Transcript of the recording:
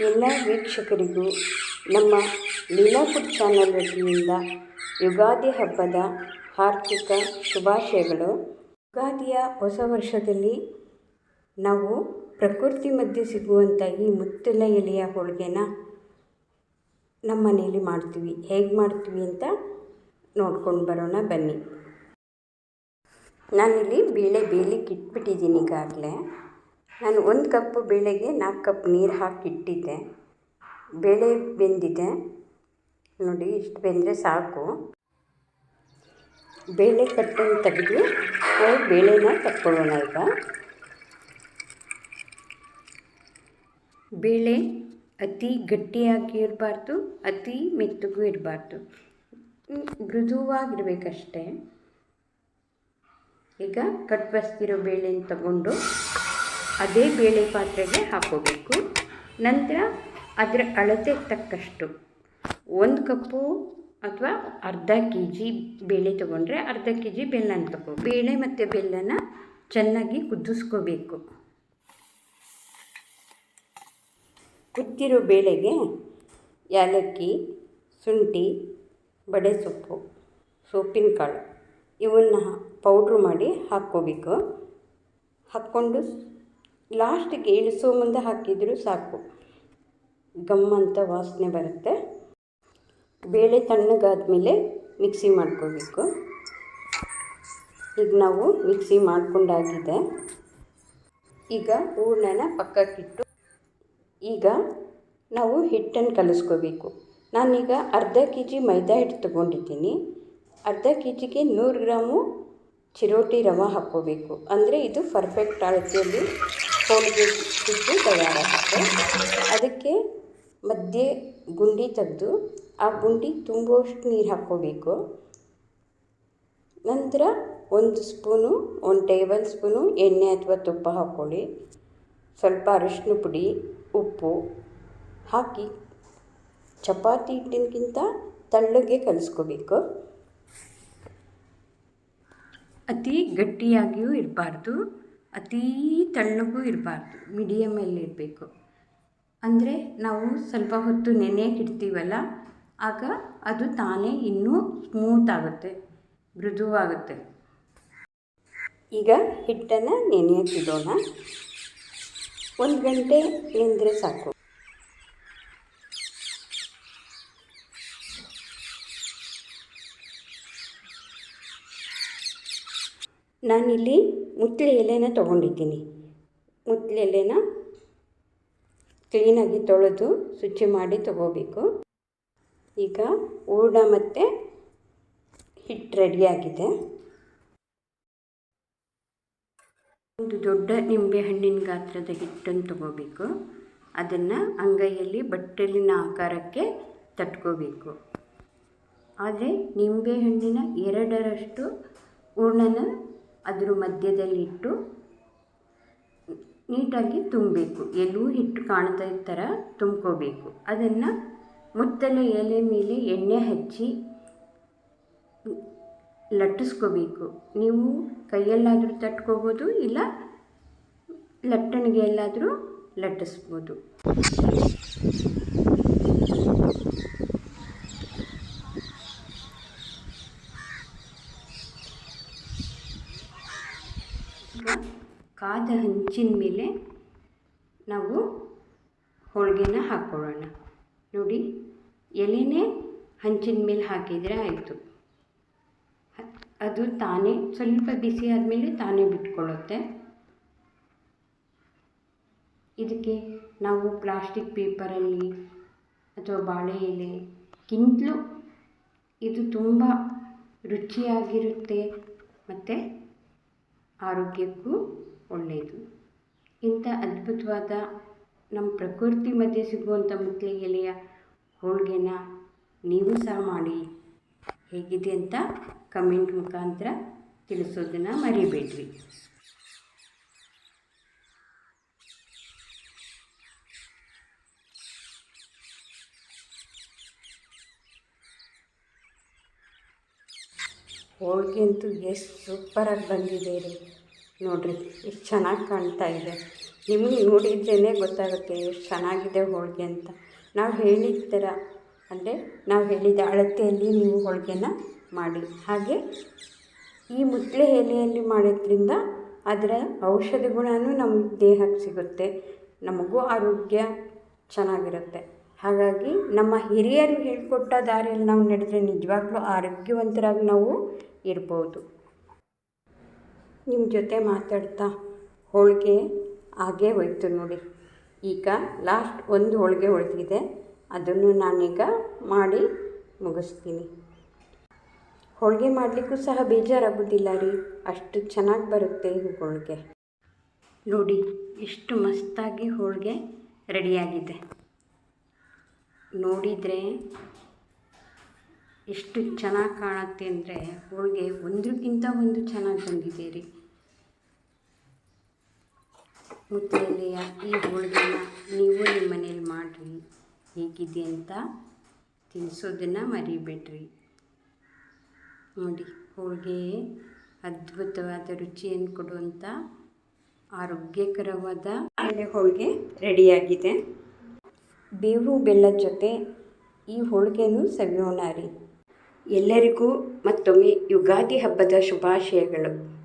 ಎಲ್ಲ ವೀಕ್ಷಕರಿಗೂ ನಮ್ಮ ಲೀಲಾಫುಡ್ ಚಾನಲ್ ವತಿಯಿಂದ ಯುಗಾದಿ ಹಬ್ಬದ ಹಾರ್ದಿಕ ಶುಭಾಶಯಗಳು. ಯುಗಾದಿಯ ಹೊಸ ವರ್ಷದಲ್ಲಿ ನಾವು ಪ್ರಕೃತಿ ಮಧ್ಯೆ ಸಿಗುವಂಥ ಈ ಮುತ್ತಲ ಎಲೆಯ ಹೋಳಿಗೆನ ನಮ್ಮ ಮನೆಯಲ್ಲಿ ಮಾಡ್ತೀವಿ. ಹೇಗೆ ಮಾಡ್ತೀವಿ ಅಂತ ನೋಡ್ಕೊಂಡು ಬರೋಣ ಬನ್ನಿ. ನಾನಿಲ್ಲಿ ಬೇಳೆ ಬೇಯಲಿಕ್ಕೆ ಇಟ್ಬಿಟ್ಟಿದ್ದೀನಿ ಈಗಾಗಲೇ. ನಾನು ಒಂದು ಕಪ್ಪು ಬೇಳೆಗೆ ನಾಲ್ಕು ಕಪ್ ನೀರು ಹಾಕಿ ಇಟ್ಟಿದ್ದೆ ಬೇಳೆ ಬೆಂದಿದೆ. ನೋಡಿ, ಇಷ್ಟು ಬೆಂದರೆ ಸಾಕು. ಬೇಳೆ ಕಟ್ಟನ್ನು ತೆಗೆದು ಬೇಳೆನ ತಕ್ಕೊಳ್ಳೋಣ ಈಗ. ಬೇಳೆ ಅತಿ ಗಟ್ಟಿಯಾಗಿ ಇರಬಾರ್ದು, ಅತಿ ಮೆತ್ತಗೂ ಇರಬಾರ್ದು. ಮೃದುವಾಗಿರ್ಬೇಕಷ್ಟೇ. ಈಗ ಕಟ್ ಬಸ್ತಿರೋ ಬೇಳೆನ ತಗೊಂಡು ಅದೇ ಬೇಳೆ ಪಾತ್ರೆಗೆ ಹಾಕೋಬೇಕು. ನಂತರ ಅದರ ಅಳತೆ ತಕ್ಕಷ್ಟು ಒಂದು ಕಪ್ಪು ಅಥವಾ ಅರ್ಧ ಕೆ ಜಿ ಬೇಳೆ ತೊಗೊಂಡ್ರೆ ಅರ್ಧ ಕೆ ಜಿ ಬೆಲ್ಲನ ತಗೋ. ಬೇಳೆ ಮತ್ತು ಬೆಲ್ಲನ ಚೆನ್ನಾಗಿ ಕುದಿಸ್ಕೋಬೇಕು. ಕುದ್ದಿರೋ ಬೇಳೆಗೆ ಏಲಕ್ಕಿ, ಶುಂಠಿ, ಬಡೆ ಸೊಪ್ಪು ಸೊಪ್ಪಿನ ಕಾಳು ಇವನ್ನ ಪೌಡ್ರು ಮಾಡಿ ಹಾಕ್ಕೋಬೇಕು. ಹಾಕ್ಕೊಂಡು ಲಾಸ್ಟಿಗೆ ಇಳಿಸೋ ಮುಂದೆ ಹಾಕಿದರೂ ಸಾಕು. ಗಮ್ಮಂತ ವಾಸನೆ ಬರುತ್ತೆ. ಬೇಳೆ ತಣ್ಣಗಾದ್ಮೇಲೆ ಮಿಕ್ಸಿ ಮಾಡ್ಕೋಬೇಕು. ಈಗ ನಾವು ಮಿಕ್ಸಿ ಮಾಡ್ಕೊಂಡಾಗಿದೆ. ಈಗ ಹೂರ್ಣನ ಪಕ್ಕಕ್ಕಿಟ್ಟು ಈಗ ನಾವು ಹಿಟ್ಟನ್ನು ಕಲಿಸ್ಕೋಬೇಕು. ನಾನೀಗ ಅರ್ಧ ಕೆ ಜಿ ಮೈದಾ ಹಿಟ್ಟು ತೊಗೊಂಡಿದ್ದೀನಿ. ಅರ್ಧ ಕೆ ಜಿಗೆ ನೂರು ಗ್ರಾಮು ಚಿರೋಟಿ ರವೆ ಹಾಕ್ಕೋಬೇಕು. ಅಂದರೆ ಇದು ಪರ್ಫೆಕ್ಟ್ ಅಳತೆಯಲ್ಲಿ ಹೋಳಿಗೆ ಹಿಟ್ಟು ತಯಾರಾಗುತ್ತೆ. ಅದಕ್ಕೆ ಮಧ್ಯೆ ಗುಂಡಿ ತೆಗೆದು ಆ ಗುಂಡಿ ತುಂಬುವಷ್ಟು ನೀರು ಹಾಕ್ಕೋಬೇಕು. ನಂತರ ಒಂದು ಸ್ಪೂನು, ಒಂದು ಟೇಬಲ್ ಸ್ಪೂನು ಎಣ್ಣೆ ಅಥವಾ ತುಪ್ಪ ಹಾಕ್ಕೊಳ್ಳಿ. ಸ್ವಲ್ಪ ಅರಿಶಿನ ಪುಡಿ, ಉಪ್ಪು ಹಾಕಿ ಚಪಾತಿ ಹಿಟ್ಟಿನಕ್ಕಿಂತ ತಳ್ಳಗೆ ಕಲಿಸ್ಕೋಬೇಕು. ಅತಿ ಗಟ್ಟಿಯಾಗಿಯೂ ಇರಬಾರ್ದು. ಅತೀ ತಣ್ಣಗೂ ಇರಬಾರ್ದು ಮೀಡಿಯಮಲ್ಲಿ ಇರಬೇಕು. ಅಂದರೆ ನಾವು ಸ್ವಲ್ಪ ಹೊತ್ತು ನೆನೆಯಕ್ಕೆ ಇಡ್ತೀವಲ್ಲ, ಆಗ ಅದು ತಾನೇ ಇನ್ನೂ ಸ್ಮೂತ್ ಆಗುತ್ತೆ, ಮೃದುವಾಗುತ್ತೆ. ಈಗ ಹಿಟ್ಟನ್ನು ನೆನೆಯಕ್ಕಿಡೋಣ ಒಂದು ಗಂಟೆ ನೆಂದರೆ ಸಾಕು. ನಾನಿಲ್ಲಿ ಮುತ್ತಲೆ ಎಲೆನ ತೊಗೊಂಡಿದ್ದೀನಿ. ಮುತ್ತಲೆ ಎಲೆನ ಕ್ಲೀನಾಗಿ ತೊಳೆದು ಶುಚಿ ಮಾಡಿ ತಗೋಬೇಕು. ಈಗ ಹೂರ್ಣ ಮತ್ತು ಹಿಟ್ಟು ರೆಡಿಯಾಗಿದೆ ಒಂದು ದೊಡ್ಡ ನಿಂಬೆ ಹಣ್ಣಿನ ಗಾತ್ರದ ಹಿಟ್ಟನ್ನು ತಗೋಬೇಕು. ಅದನ್ನು ಅಂಗೈಯಲ್ಲಿ ಬಟ್ಟಲಿನ ಆಕಾರಕ್ಕೆ ತಟ್ಕೋಬೇಕು. ಆದರೆ ನಿಂಬೆ ಹಣ್ಣಿನ ಎರಡರಷ್ಟು ಹೂರ್ಣನ ಅದ್ರ ಮಧ್ಯದಲ್ಲಿಟ್ಟು ನೀಟಾಗಿ ತುಂಬಬೇಕು. ಎಲ್ಲೂ ಹಿಟ್ಟು ಕಾಣ್ತಾ ಥರ ತುಂಬ್ಕೋಬೇಕು. ಅದನ್ನು ಮುತ್ತಲ ಎಲೆ ಮೇಲೆ ಎಣ್ಣೆ ಹಚ್ಚಿ ಲಟ್ಟಿಸ್ಕೋಬೇಕು. ನೀವು ಕೈಯಲ್ಲಾದರೂ ತಟ್ಕೋಬೋದು, ಇಲ್ಲ ಲಟ್ಟಣಿಗೆಯಲ್ಲಾದರೂ ಲಟ್ಟಿಸ್ಬೋದು. ಹಂಚಿನ ಮೇಲೆ ನಾವು ಹೋಳಿಗೆನ ಹಾಕ್ಕೊಳ್ಳೋಣ. ನೋಡಿ, ಎಲೆನೇ ಹಂಚಿನ ಮೇಲೆ ಹಾಕಿದರೆ ಆಯಿತು. ಅದು ತಾನೇ, ಸ್ವಲ್ಪ ಬಿಸಿ ಆದಮೇಲೆ ತಾನೇ ಬಿಟ್ಕೊಳ್ಳುತ್ತೆ. ಇದಕ್ಕೆ ನಾವು ಪ್ಲಾಸ್ಟಿಕ್ ಪೇಪರಲ್ಲಿ ಅಥವಾ ಬಾಳೆ ಎಲೆಗಿಂತಲೂ ಇದು ತುಂಬ ರುಚಿಯಾಗಿರುತ್ತೆ, ಮತ್ತು ಆರೋಗ್ಯಕ್ಕೂ ಒಳ್ಳೆಯದು ಇಂಥ ಅದ್ಭುತವಾದ ನಮ್ಮ ಪ್ರಕೃತಿ ಮಧ್ಯೆ ಸಿಗುವಂಥ ಮುತ್ತಲಿ ಎಲೆಯ ಹೋಳಿಗೆನ ನೀವು ಸಹ ಮಾಡಿ. ಹೇಗಿದೆ ಅಂತ ಕಮೆಂಟ್ ಮುಖಾಂತರ ತಿಳಿಸೋದನ್ನು ಮರಿಬೇಡ್ರಿ. ಹೋಳಿಗೆ ಅಂತೂ ಎಷ್ಟು ಸೂಪರಾಗಿ ಬಂದಿದೆ ರೀ. ನೋಡಿರಿ ಎಷ್ಟು ಚೆನ್ನಾಗಿ ಕಾಣ್ತಾ ಇದೆ. ನಿಮಗೆ ನೋಡಿದ್ರೇ ಗೊತ್ತಾಗುತ್ತೆ ಎಷ್ಟು ಚೆನ್ನಾಗಿದೆ ಹೋಳಿಗೆ ಅಂತ. ನಾವು ಹೇಳಿದ ಥರ ಅಂದರೆ ನಾವು ಹೇಳಿದ ಅಳತೆಯಲ್ಲಿ ನೀವು ಹೋಳಿಗೆನ ಮಾಡಿ. ಹಾಗೆ ಈ ಮುತ್ತಲೆ ಎಲೆಯಲ್ಲಿ ಮಾಡೋದ್ರಿಂದ ಅದರ ಔಷಧ ಗುಣವೂ ನಮ್ಮ ದೇಹಕ್ಕೆ ಸಿಗುತ್ತೆ, ನಮಗೂ ಆರೋಗ್ಯ ಚೆನ್ನಾಗಿರುತ್ತೆ. ಹಾಗಾಗಿ ನಮ್ಮ ಹಿರಿಯರು ಹೇಳಿಕೊಟ್ಟ ದಾರಿಯಲ್ಲಿ ನಾವು ನಡೆದ್ರೆ ನಿಜವಾಗ್ಲೂ ಆರೋಗ್ಯವಂತರಾಗಿ ನಾವು ಇರ್ಬೋದು. ನಿಮ್ಮ ಜೊತೆ ಮಾತಾಡ್ತಾ ಹೋಳಿಗೆ ಆಗೇ ಹೋಯ್ತು ನೋಡಿ. ಈಗ ಲಾಸ್ಟ್ ಒಂದು ಹೋಳಿಗೆ ಉಳಿದಿದೆ. ಅದನ್ನು ನಾನೀಗ ಮಾಡಿ ಮುಗಿಸ್ತೀನಿ. ಹೋಳಿಗೆ ಮಾಡಲಿಕ್ಕೂ ಸಹ ಬೇಜಾರಾಗೋದಿಲ್ಲ ರೀ. ಅಷ್ಟು ಚೆನ್ನಾಗಿ ಬರುತ್ತೆ ಈ ಹೋಳಿಗೆ. ನೋಡಿ, ಎಷ್ಟು ಮಸ್ತಾಗಿ ಹೋಳಿಗೆ ರೆಡಿಯಾಗಿದೆ ನೋಡಿದರೆ ಎಷ್ಟು ಚೆನ್ನಾಗಿ ಕಾಣುತ್ತೆ ಅಂದರೆ ಹೋಳಿಗೆ ಒಂದಕ್ಕಿಂತ ಒಂದು ಚೆನ್ನಾಗಿ ಬಂದಿದೆ ರೀ. ಮುತ್ತಲೆಯ ಈ ಹೋಳಿಗೆನ ನೀವು ನಿಮ್ಮ ಮನೇಲಿ ಮಾಡಿರಿ, ಹೇಗಿದೆ ಅಂತ ತಿನ್ನಿಸೋದನ್ನು ಮರಿಬೇಡ್ರಿ. ನೋಡಿ, ಹೋಳಿಗೆ ಅದ್ಭುತವಾದ ರುಚಿಯನ್ನು ಕೊಡುವಂಥ ಆರೋಗ್ಯಕರವಾದ ಎಲೆ ಹೋಳಿಗೆ ರೆಡಿಯಾಗಿದೆ. ಬೇವು ಬೆಲ್ಲದ ಜೊತೆ ಈ ಹೋಳಿಗೆನೂ ಸವಿಯೋಣ ರೀ. ಎಲ್ಲರಿಗೂ ಮತ್ತೊಮ್ಮೆ ಯುಗಾದಿ ಹಬ್ಬದ ಶುಭಾಶಯಗಳು.